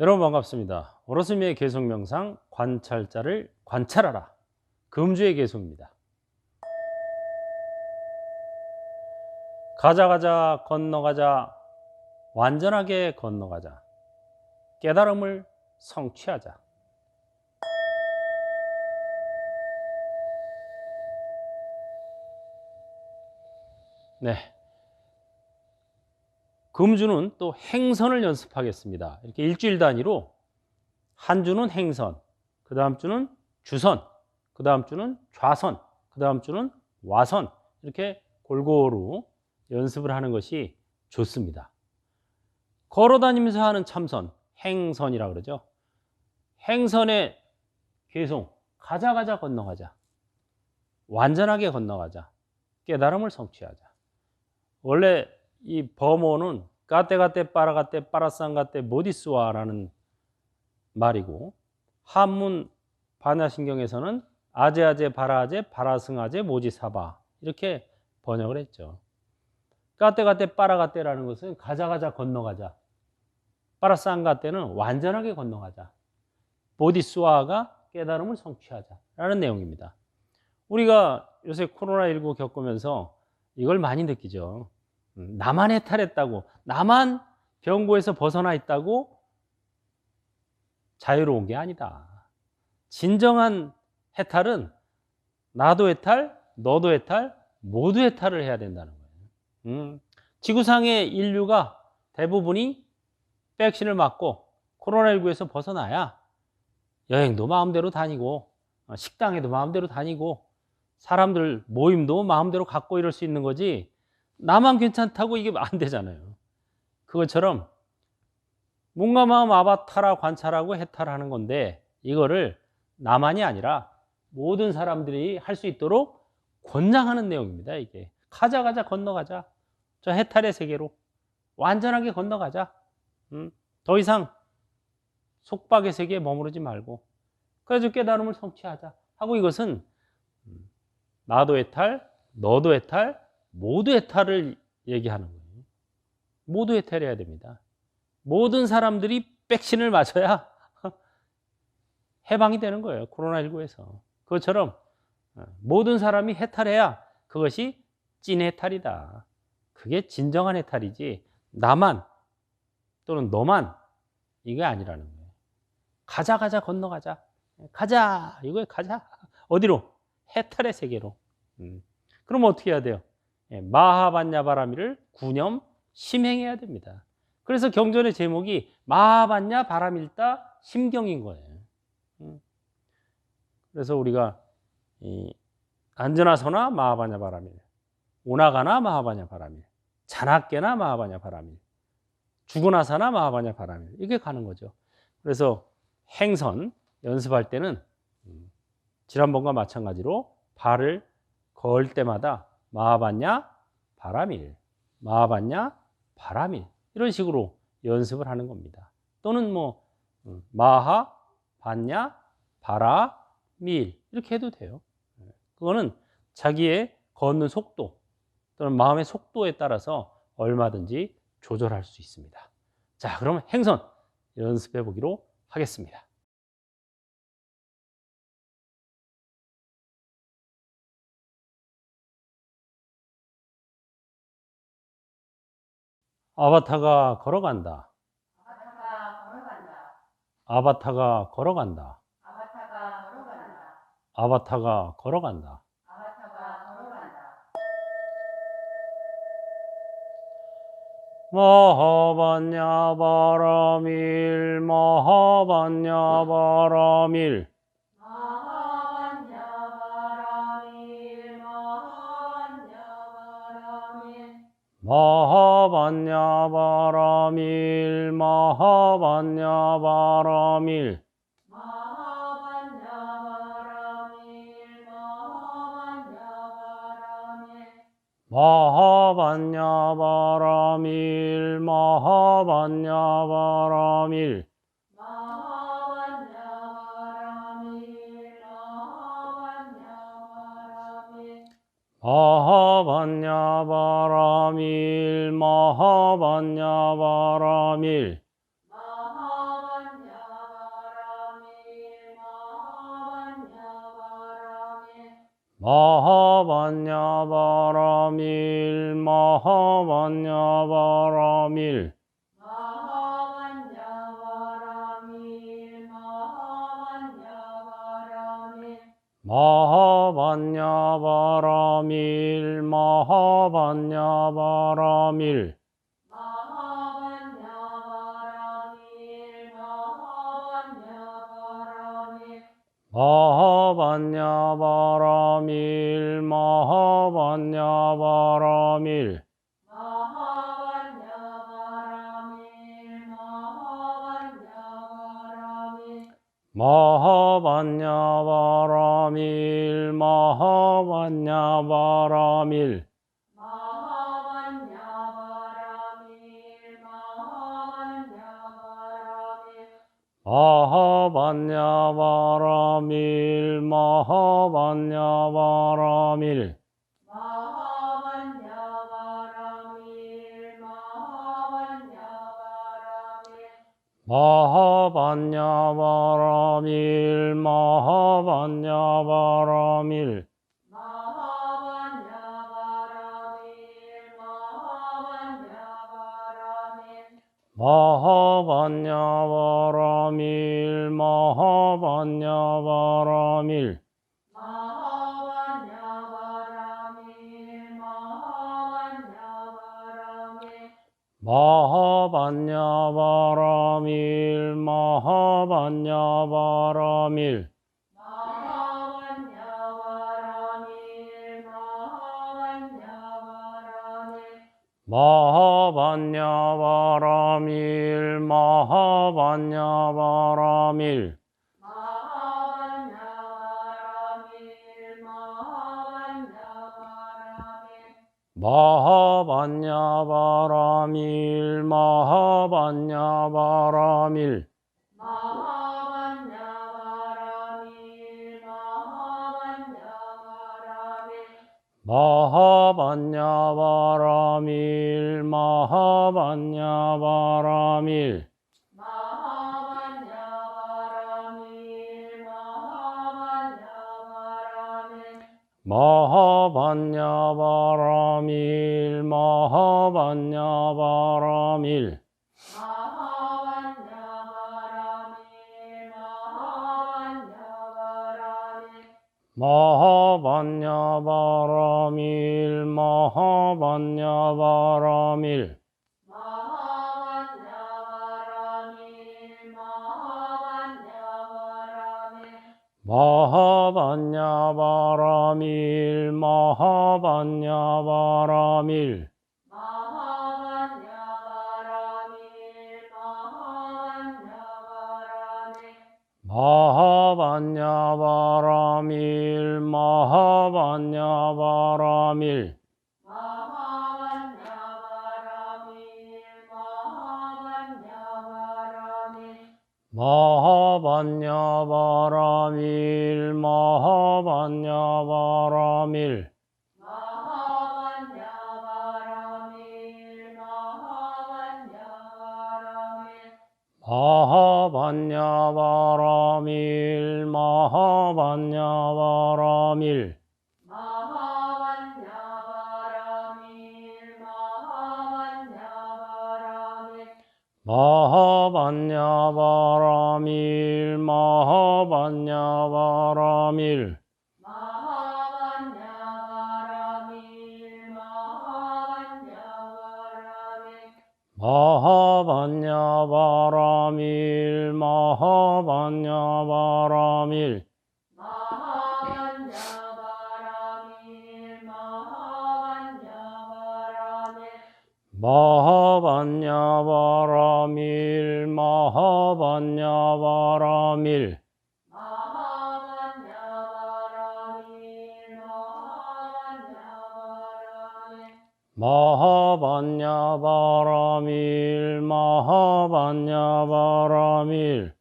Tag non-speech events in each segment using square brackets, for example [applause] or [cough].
여러분 반갑습니다. 오로스미의 계속 명상 관찰자를 관찰하라. 금주의 계속입니다. 가자 가자 건너가자 완전하게 건너가자 깨달음을 성취하자. 네. 금주는 또 행선을 연습하겠습니다. 이렇게 일주일 단위로 한 주는 행선, 그 다음 주는 주선, 그 다음 주는 좌선, 그 다음 주는 와선 이렇게 골고루 연습을 하는 것이 좋습니다. 걸어 다니면서 하는 참선, 행선이라 그러죠. 행선에 계속 가자 가자 건너가자. 완전하게 건너가자. 깨달음을 성취하자. 원래 이 범어는 까떼가떼 빠라가떼 빠라쌍가떼 모디스와라는 말이고 한문 반야신경에서는 아제아제 바라아제 바라승아제 모지사바 이렇게 번역을 했죠. 까떼가떼 빠라가떼라는 것은 가자가자 건너가자. 빠라쌍가떼는 완전하게 건너가자. 보디스와가 깨달음을 성취하자 라는 내용입니다. 우리가 요새 코로나19 겪으면서 이걸 많이 느끼죠. 음, 나만 해탈했다고, 나만 병고에서 벗어나 있다고 자유로운 게 아니다. 진정한 해탈은 나도 해탈, 너도 해탈, 모두 해탈을 해야 된다는 거예요. 음, 지구상의 인류가 대부분이 백신을 맞고 코로나19에서 벗어나야 여행도 마음대로 다니고 어, 식당에도 마음대로 다니고 사람들 모임도 마음대로 갖고 이럴 수 있는 거지 나만 괜찮다고 이게 안 되잖아요. 그것처럼 몸과 마음 아바타라 관찰하고 해탈하는 건데 이거를 나만이 아니라 모든 사람들이 할 수 있도록 권장하는 내용입니다. 이게 가자 가자 건너가자 저 해탈의 세계로 완전하게 건너가자. 음, 더 이상 속박의 세계에 머무르지 말고 그래서 깨달음을 성취하자 하고 이것은 음, 나도 해탈, 너도 해탈, 모두 해탈을 얘기하는 거예요. 모두 해탈해야 됩니다. 모든 사람들이 백신을 맞아야 [laughs] 해방이 되는 거예요. 코로나19에서. 그것처럼 어, 모든 사람이 해탈해야 그것이 찐 해탈이다. 그게 진정한 해탈이지 나만 또는 너만 이게 아니라는 거예요. 가자 가자 건너가자. 가자 이거에 가자. 어디로? 해탈의 세계로. 음. 그럼 어떻게 해야 돼요? 예, 마하반야바라미를 구념 심행해야 됩니다. 그래서 경전의 제목이 마하반야 바람일다 심경인 거예요. 음. 그래서 우리가 안전하서나 마하반야 바람일, 오나가나 마하반야 바람일, 자나깨나 마하반야 바람일, 죽어나서나 마하반야 바람일 이게 가는 거죠. 그래서 행선 연습할 때는 음, 지난번과 마찬가지로 발을 걸 때마다 마하반야 바람일, 마하반야 바람일 이런 식으로 연습을 하는 겁니다. 또는 뭐 음, 마하 바라 밀 이렇게 해도 돼요. 그거는 자기의 걷는 속도 또는 마음의 속도에 따라서 얼마든지 조절할 수 있습니다. 자, 그러면 행선 연습해 보기로 하겠습니다. 아바타가 걸어간다. 아바타가 걸어간다. 아바타가 걸어간다. 아바타가 걸어간다. 아바타가 걸어간다. 마하반야 바라밀 마하반야 바라밀 마하반야 바라밀 마하반야 바라밀. 마하반야 바라밀 마하반야 바라밀. 마하반야 바라밀 마하반야 바라밀 마하반야 바라밀. 마하반야 바라밀 마하반야 바라밀. 마하반야 바라밀 마하반야 바라밀. 마하 마하반야 바라밀 마하반야 바라밀. 마하반야 바라밀 마하반야 바라밀. 마하반야 바라밀 마하반야 바라밀. 마하반야 바라밀 마하반야 바라밀. 마하반야 바라밀 마하반야 바라밀. 마하반야 바라밀 마하반야바라밀 마하반야바라밀. 마하반야바라밀 마하반야바라밀 마하반야 바라밀 마하반야 바라밀. 마하반야 바라밀 마하반야 바라밀. 마하반야 바라밀 마하반야 바라밀 마하반야 바라밀. 마하반야 바라밀 마하반야 바라밀. 마하반야 바라밀 마하반야 바라밀. 마하반야 바라밀 마하반야 바라밀. 마하반야 바라밀. 마하반야 바라밀. 마하반야 바라밀 마하반야 바라밀 마하반야 바라밀 마하반야 바라밀. 마하반야 바라밀 마하반야 바라밀. 마하반야 바라밀 마하반야 바라밀. 마하반야 바라밀 마하반야 바라밀 마하반야 바라밀 마하반야 바라밀. 마하반야 바라밀 마하반야 바라밀. 마하반야 바라밀 마하반야 바라밀 마하반야 바라밀 마하반야 바라밀. 마하반야 바라밀 마하반야 바라밀. 마하반야 바라밀 마하반야 바라밀. 마하반야 마하반야 바라밀 마하반야 바라밀. 마하반야 바라밀 마하반야 바라밀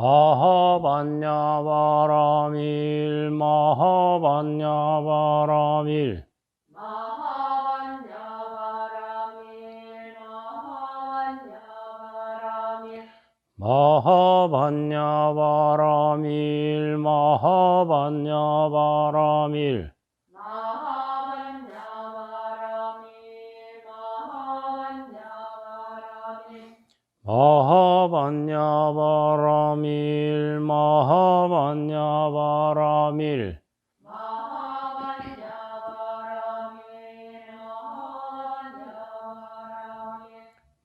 마하반야바라밀 마하반야바라밀. 마하반야바라밀 마하반야바라밀. 마하반야바라밀 마하반야바라밀 마하반야 바라밀 마하반야 바라밀.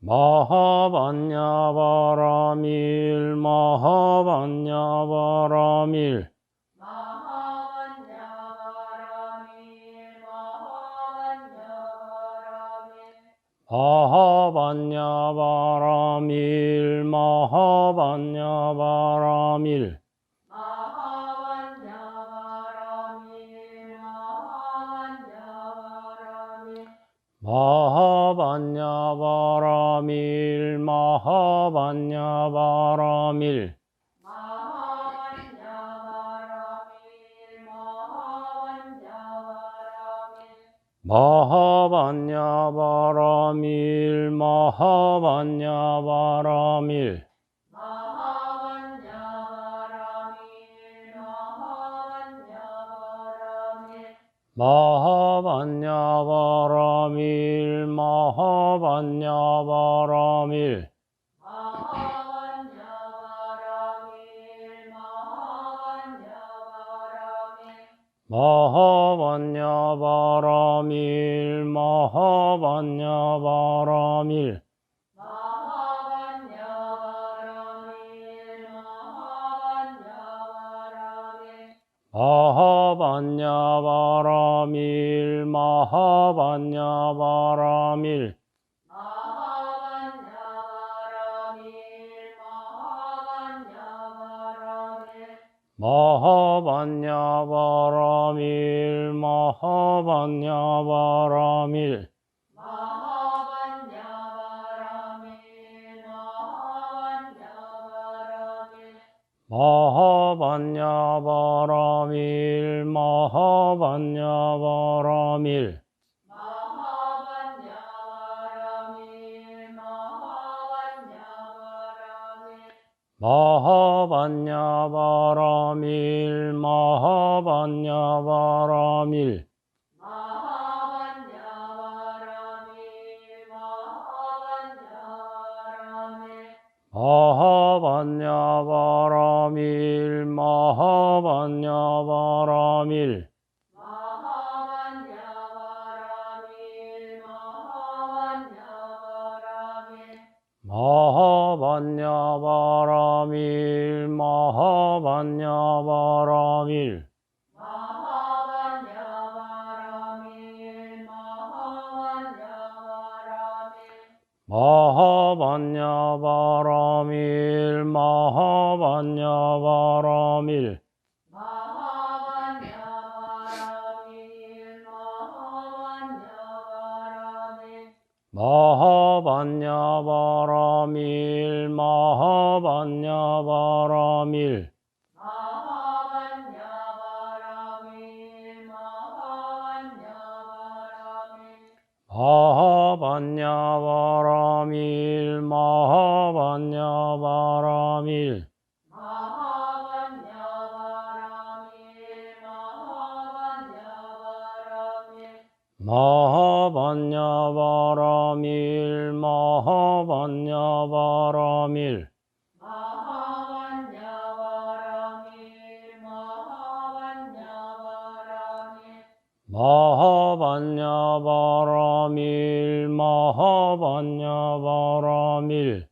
마하반야 바라밀 마하반야 바라밀 마하반야 바라밀 마하반야 바라밀. 마하반야 바라밀 마하반야 바라밀 마하반야 바라밀 마하반야 바라밀. 마하반야 바라밀 마하반야 바라밀. 마하반야 바라밀 마하반야 바라밀 마하반야 바라밀 마하반야 바라밀. 마하반야 바라밀 마하반야 바라밀. 마하반야 바라밀 마하반야 바라밀 마하반야 바라밀. 마하반야 바라밀 마하반야 바라밀 마하반야 바라밀 마하반야 바라밀 마하반야 바라밀 마하반야 바라밀. 마하반야 바라밀 마하반야 바라밀. 마하반야 바라밀 마하반야바라밀 마하반야바라밀. 마하반야바라밀 마하반야바라밀. 마하반야바라밀 마하반야바라밀. 마하반야바라밀 마하반야바라밀. 마하반야바라밀 마하반야바라밀. 마하반야바라밀 마하반야바라밀.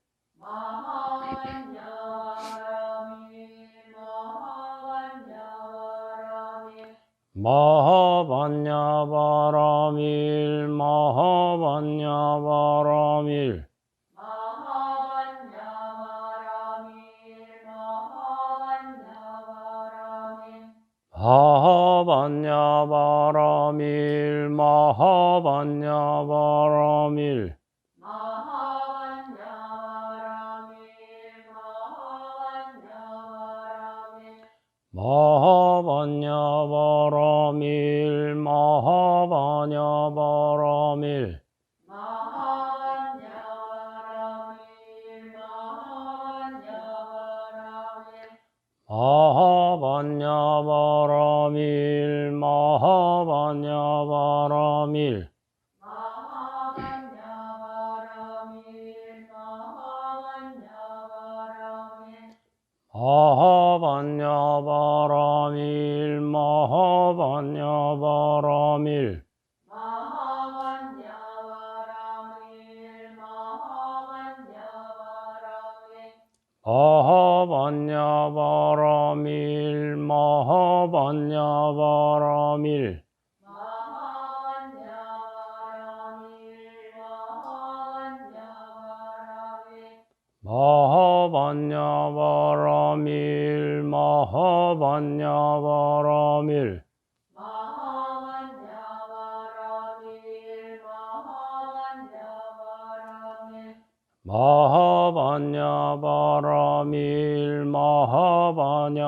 마하반야바라밀 마하반야바라밀. 마하반야바라밀 마하반야바라밀 3일 허번여 버럼일 머허번여 버럼일 마하반야 바라밀 마하반야바라밀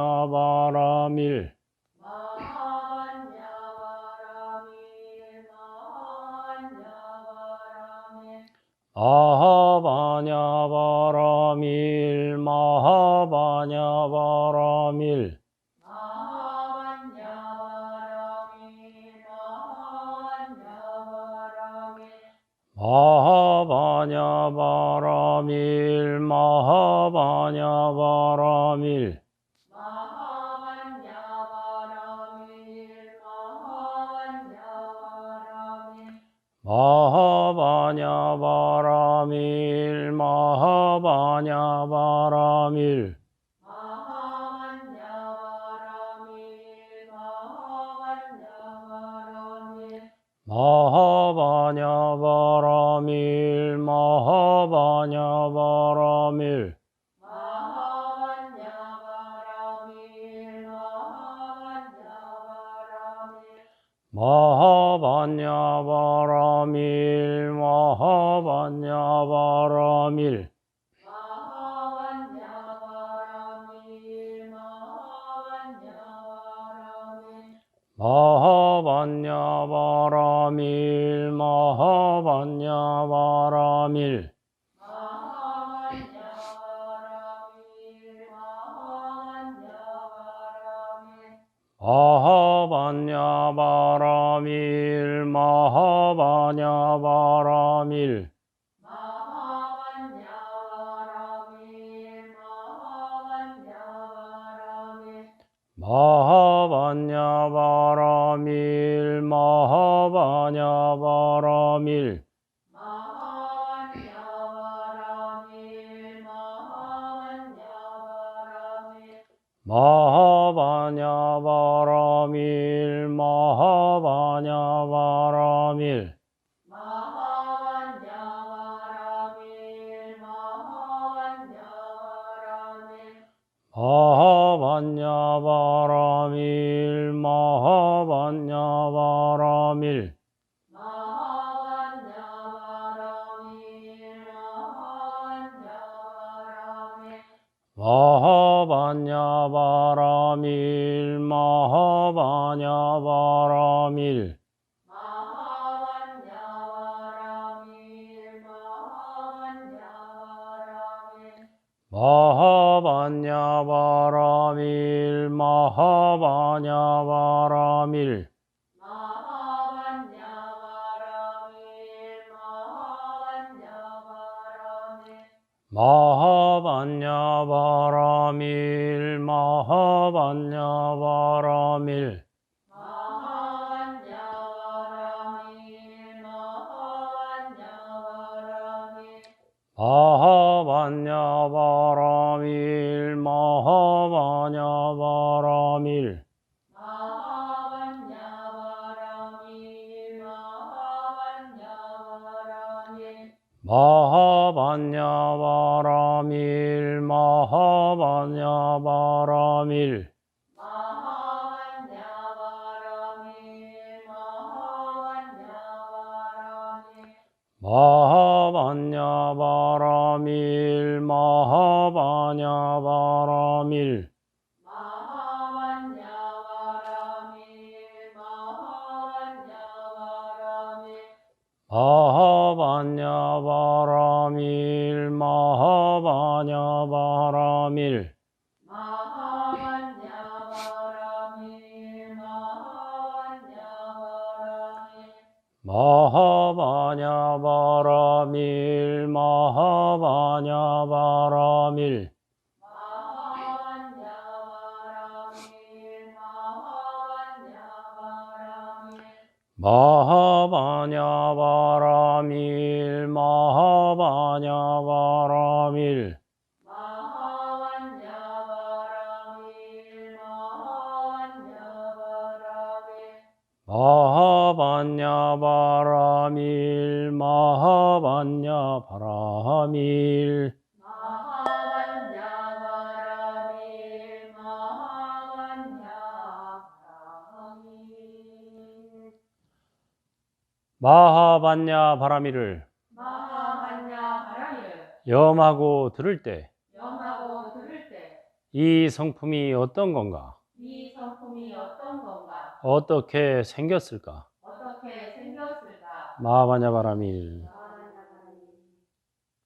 마하반야바라밀 마하반야 바라밀 마하반야 바라밀 마하반야바라밀 마하반야 바라밀 마하반야 바라밀 마하반야 바라밀. 마하반야 바라밀 마하반야 바라밀 마하반야바라밀. 마하반야 바라밀 마하반야바라밀. 마하반야바라밀 마하반야 바라밀. 마하반야 바라밀 마하반야바라밀 마하반야 바라밀. 마하반야 바라밀 마하반야바라밀 마하반야 바라밀. 마하반야 바라밀 마하반야바라밀. 마하반야 바라밀 마하반야 바라밀 마하반야 바라밀. 마하반야 바라밀 마하반야 바라밀 마하반야 바라밀 마하반야바라밀. 마하반야 바라밀 마하반야바라밀. 마하반야 바라밀 마하반야 바라밀. 마하반야바라밀 마하바냐 바라밀. 마하바냐 바라밀 마하바냐 바라밀. 마하바냐 바라밀 마하바냐 바라밀. 마하바냐 바라밀 마하바냐 바라밀. 마하바냐 바라밀. 마하반야 바라밀 마하반야 바라밀. 마하반냐 바라밀 마하반야 바라밀. 마하반야 바라밀 마하반냐 바라밀을 마하반야 바라밀 염하고 들을 때이 영하고 들을 때 성품이 어떤 건가? 이 성품이 어떤 건가 어떻게 생겼을까? 어떻게 생겼을까 마하반냐 바라밀